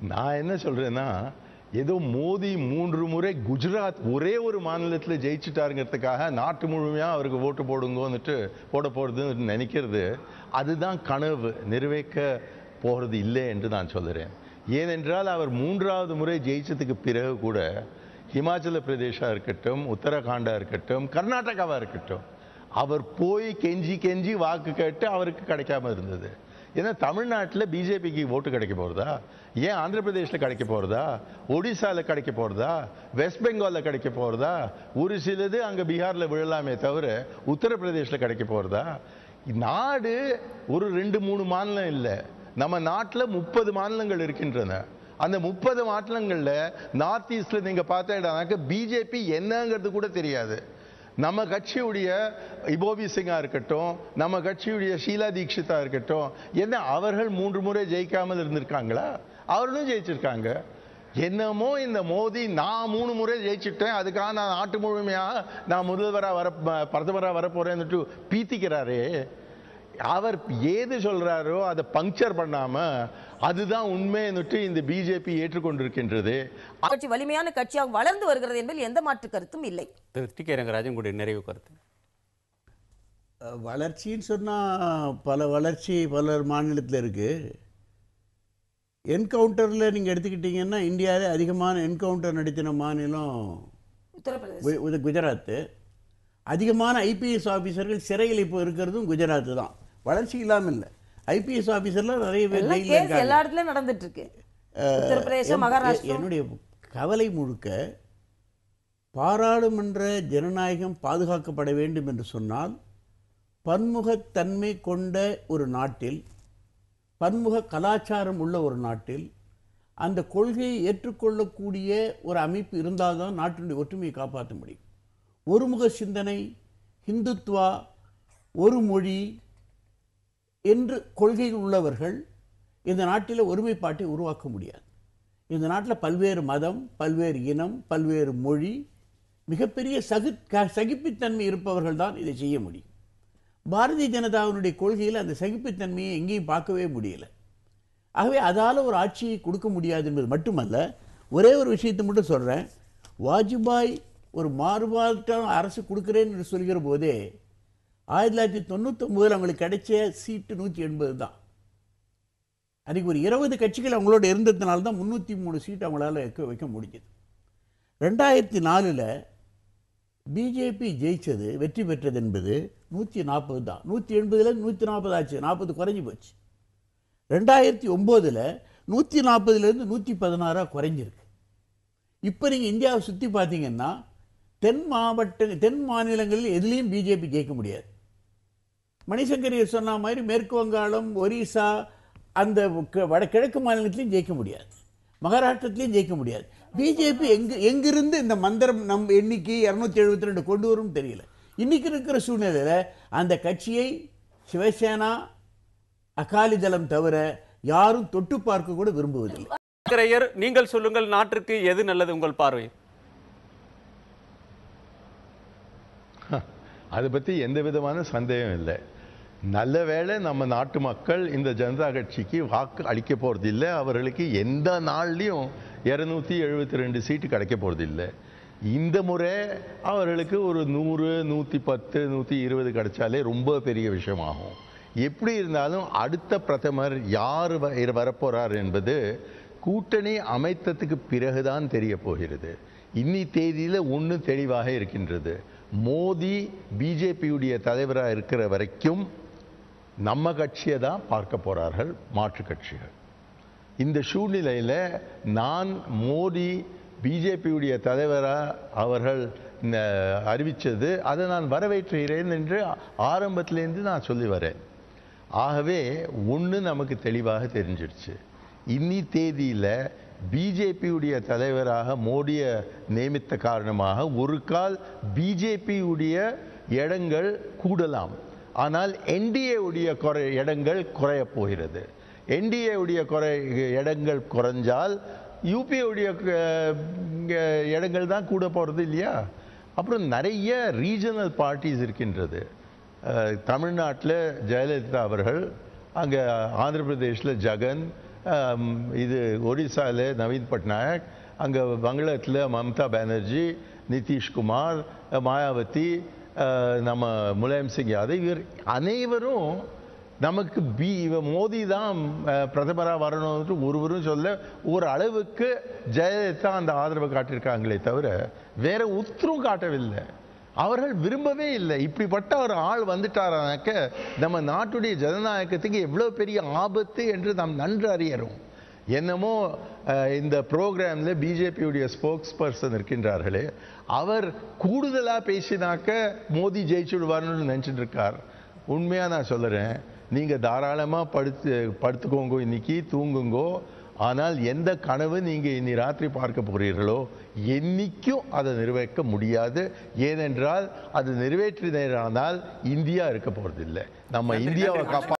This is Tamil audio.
நான் என்ன சொல்கிறேன்னா ஏதோ மோடி மூன்று முறை குஜராத் ஒரே ஒரு மாநிலத்தில் ஜெயிச்சுட்டாருங்கிறதுக்காக நாட்டு முழுமையாக அவருக்கு ஓட்டு போடுங்கன்னுட்டு போட போகிறதுன்னு நினைக்கிறது அதுதான் கனவு. நிறைவேற்க போகிறது இல்லை என்று நான் சொல்கிறேன் ஏனென்றால் அவர் மூன்றாவது முறை ஜெயிச்சதுக்கு பிறகு கூட ஹிமாச்சல பிரதேஷாக இருக்கட்டும் உத்தரகாண்டாக இருக்கட்டும் கர்நாடகாவாக இருக்கட்டும் அவர் போய் கெஞ்சி கெஞ்சி வாக்கு கேட்டு அவருக்கு கிடைக்காம இருந்தது. ஏன்னா தமிழ்நாட்டில் பிஜேபிக்கு ஓட்டு கிடைக்க போகிறதா ஏன் ஆந்திர பிரதேஷில் கிடைக்க போகிறதா ஒடிசாவில் கிடைக்க போகிறதா வெஸ்ட் பெங்காலில் கிடைக்க போகிறதா ஒரு சிலது அங்கே பீகாரில் விழலாமே தவிர உத்தரப்பிரதேஷில் கிடைக்க போகிறதா நாடு ஒரு ரெண்டு மூணு மாநிலம் இல்லை. நம்ம நாட்டில் முப்பது மாநிலங்கள் இருக்கின்றன. அந்த முப்பது மாநிலங்களில் நார்த் ஈஸ்டில் நீங்கள் பார்த்தீங்கன்னாக்க பிஜேபி என்னங்கிறது கூட தெரியாது. நம்ம கட்சியுடைய இபோபி சிங்கா இருக்கட்டும் நம்ம கட்சியுடைய ஷீலா தீக்ஷிதா இருக்கட்டும் என்ன அவர்கள் மூன்று முறை ஜெயிக்காமல் இருந்திருக்காங்களா? அவர்களும் ஜெயிச்சிருக்காங்க. என்னமோ இந்த மோதி நான் மூணு முறை ஜெயிச்சுட்டேன் அதுக்காக நான் நாட்டு முழுமையாக நான் முதல்வராக வர பிரதமராக வரப்போறேன்னுட்டு பீத்திக்கிறாரே. அவர் ஏது சொல்றாரோ அதை பங்க்சர் பண்ணாம அதுதான் உண்மைன்னுட்டு இந்த பிஜேபி ஏற்றுக்கொண்டிருக்கின்றது. கட்சி வலிமையான கட்சியாக வளர்ந்து வருகிறது என்பதில் எந்த மாற்று கருத்தும் இல்லை. டி கே ரங்கராஜன் உங்களுடைய நிறைவு கருத்து. வளர்ச்சின்னு சொன்னால் பல வளர்ச்சி பல மாநிலத்தில் இருக்குது என்கவுண்டரில் நீங்கள் எடுத்துக்கிட்டிங்கன்னா இந்தியாவிலே அதிகமான என்கவுண்டர் நடத்தின மாநிலம் குஜராத்து. அதிகமான ஐபிஎஸ் ஆஃபீஸர்கள் சிறையில் இப்போ இருக்கிறதும் குஜராத்து தான். வளர்ச்சி இல்லாமல் இல்லை. ஐபிஎஸ் ஆஃபீஸர்லாம் நிறைய பேர் எல்லா இடத்துலயும் நடந்துட்டு இருக்கு என்னுடைய கவலை முழுக்க பாராளுமன்ற ஜனநாயகம் பாதுகாக்கப்பட வேண்டும் என்று சொன்னால் பன்முகத்தன்மை கொண்ட ஒரு நாட்டில் பன்முக கலாச்சாரம் உள்ள ஒரு நாட்டில் அந்த கொள்கையை ஏற்றுக்கொள்ளக்கூடிய ஒரு அமைப்பு இருந்தால்தான் நாட்டினுடைய ஒற்றுமையை காப்பாற்ற முடியும். ஒருமுக சிந்தனை ஹிந்துத்வா ஒரு மொழி என்று கொள்கையில் உள்ளவர்கள் இந்த நாட்டில் ஒருமைப்பாட்டை உருவாக்க முடியாது. இந்த நாட்டில் பல்வேறு மதம் பல்வேறு இனம் பல்வேறு மொழி மிகப்பெரிய சகு க- சகிப்புத்தன்மை இருப்பவர்கள் தான் இதை செய்ய முடியும். பாரதிய ஜனதாவினுடைய கொள்கையில் அந்த சகிப்புத்தன்மையை எங்கேயும் பார்க்கவே முடியல. ஆகவே அதால் ஒரு ஆட்சியை கொடுக்க முடியாது என்பது மட்டுமல்ல ஒரே ஒரு விஷயத்தை மட்டும் சொல்கிறேன் வாஜ்பாய் ஒரு மாறுபாட்டான அரசு கொடுக்குறேன்னு என்று சொல்கிற போதே ஆயிரத்தி தொள்ளாயிரத்தி தொண்ணூத்தொம்பதில் அவங்களுக்கு கிடைச்ச சீட்டு நூற்றி எண்பது தான். அதுக்கு ஒரு இருபது கட்சிகள் அவங்களோட இருந்ததுனால தான் முந்நூற்றி மூணு சீட் அவங்களால வைக்க வைக்க முடிஞ்சது. ரெண்டாயிரத்தி நாலில் பிஜேபி ஜெயிச்சது வெற்றி பெற்றது என்பது நூற்றி நாற்பது தான். நூற்றி எண்பதில் நூற்றி நாற்பது ஆச்சு. நாற்பது குறைஞ்சி போச்சு. ரெண்டாயிரத்தி ஒம்போதில் நூற்றி நாற்பதுலேருந்து நூற்றி பதினாறாக குறைஞ்சிருக்கு. இப்போ நீங்கள் இந்தியாவை சுற்றி பார்த்தீங்கன்னா தென் மாவட்ட தென் மாநிலங்களில் எதுலேயும் பிஜேபி ஜெயிக்க முடியாது. மணிசங்கரியர் சொன்ன மாதிரி மேற்கு வங்காளம் ஒரிசா அந்த க- வட கிழக்கு மாநிலத்திலையும் ஜெயிக்க முடியாது. மகாராஷ்டிரத்திலையும் ஜெயிக்க முடியாது. பிஜேபி எங்க எங்கிருந்து இந்த மந்திரம் நம் எண்ணிக்கை இரநூத்தி எழுபத்தி ரெண்டு கொண்டு வரும்னு தெரியல. இன்னைக்கு இருக்கிற சூழ்நிலையில் அந்த கட்சியை சிவசேனா அகாலிதளம் தவிர யாரும் தொட்டு பார்க்க கூட விரும்புவதில்லை. சங்கரையர் நீங்கள் சொல்லுங்கள் நாட்டிற்கு எது நல்லது உங்கள் பார்வை? அதை பற்றி எந்த விதமான சந்தேகம் இல்லை. நல்ல வேளை நம்ம நாட்டு மக்கள் இந்த ஜனதா கட்சிக்கு வாக்கு அளிக்க போகிறதில்லை அவர்களுக்கு எந்த நாள்லேயும் இரநூத்தி எழுபத்தி ரெண்டு சீட்டு கிடைக்க போகிறதில்லை இந்த முறை அவர்களுக்கு ஒரு நூறு நூற்றி பத்து நூற்றி இருபது கிடைச்சாலே ரொம்ப பெரிய விஷயமாகும். எப்படி இருந்தாலும் அடுத்த பிரதமர் யார் வ- வரப்போகிறார் என்பது கூட்டணி அமைத்ததுக்கு பிறகுதான் தெரிய போகிறது. இன்னி தேதியில் ஒன்று தெளிவாக இருக்கின்றது. மோடி பிஜேபியுடைய தலைவராக இருக்கிற வரைக்கும் நம்ம கட்சியை தான் பார்க்க போகிறார்கள் மாற்று கட்சிகள். இந்த சூழ்நிலையில் நான் மோடி பிஜேபியுடைய தலைவராக அவர்கள் அறிவித்தது அதை நான் வரவேற்றுகிறேன் என்று ஆரம்பத்திலேருந்து நான் சொல்லி வரேன். ஆகவே ஒன்று நமக்கு தெளிவாக தெரிஞ்சிடுச்சு இன்னி தேதியில் பிஜேபியுடைய தலைவராக மோடியை நியமித்த காரணமாக ஒரு கால் பிஜேபியுடைய இடங்கள் கூடலாம். ஆனால் என்டிஏ உடைய குறை இடங்கள் குறையப் போகிறது. என்டிஏ உடைய குறை இடங்கள் குறைஞ்சால் யூபிஏ உடைய இடங்கள் தான் கூட போகிறது இல்லையா? அப்புறம் நிறைய ரீஜனல் பார்ட்டிஸ் இருக்கின்றது. தமிழ்நாட்டில் ஜெயலலிதா அவர்கள் அங்கே ஆந்திர பிரதேஷில் ஜெகன் இது ஒரிசாவில் நவீன் பட்நாயக் அங்கே வங்களத்தில் மம்தா பானர்ஜி நிதிஷ்குமார் மாயாவதி நம்ம முலாயம் சிங் யாதவ் இவர் அனைவரும் நமக்கு பி மோதி மோடி தான் பிரதமராக வரணும்னு ஒருவரும் சொல்ல ஒரு அளவுக்கு ஜெயலலிதா அந்த ஆதரவு காட்டியிருக்காங்களே தவிர வேற உத்தரும் காட்டவில்லை. அவர்கள் விரும்பவே இல்லை. இப்படிப்பட்ட ஒரு ஆள் வந்துட்டாரானாக்க நம்ம நாட்டுடைய ஜனநாயகத்துக்கு எவ்வளோ பெரிய ஆபத்து என்று நாம் நன்கு அறியறோம். என்னமோ இந்த ப்ரோக்ராமில் பிஜேபியுடைய ஸ்போக்ஸ் பர்சன் இருக்கின்றார்களே அவர் கூடுதலாக பேசினாக்க மோடி ஜெயிச்சுடுவார்னு நினச்சிட்டு இருக்கார் உண்மையாக நான் சொல்லுறேன். நீங்கள் தாராளமாக படுத்து படுத்துக்கோங்க இன்னைக்கு தூங்குங்கோ. ஆனால் எந்த கனவு நீங்கள் இன்னி ராத்திரி பார்க்க போகிறீர்களோ என்னைக்கும் அதை நிறைவேற்ற முடியாது. ஏனென்றால் அது நிறைவேற்றினால் இந்தியா இருக்க போகிறதில்லை நம்ம இந்தியாவை. காப்பா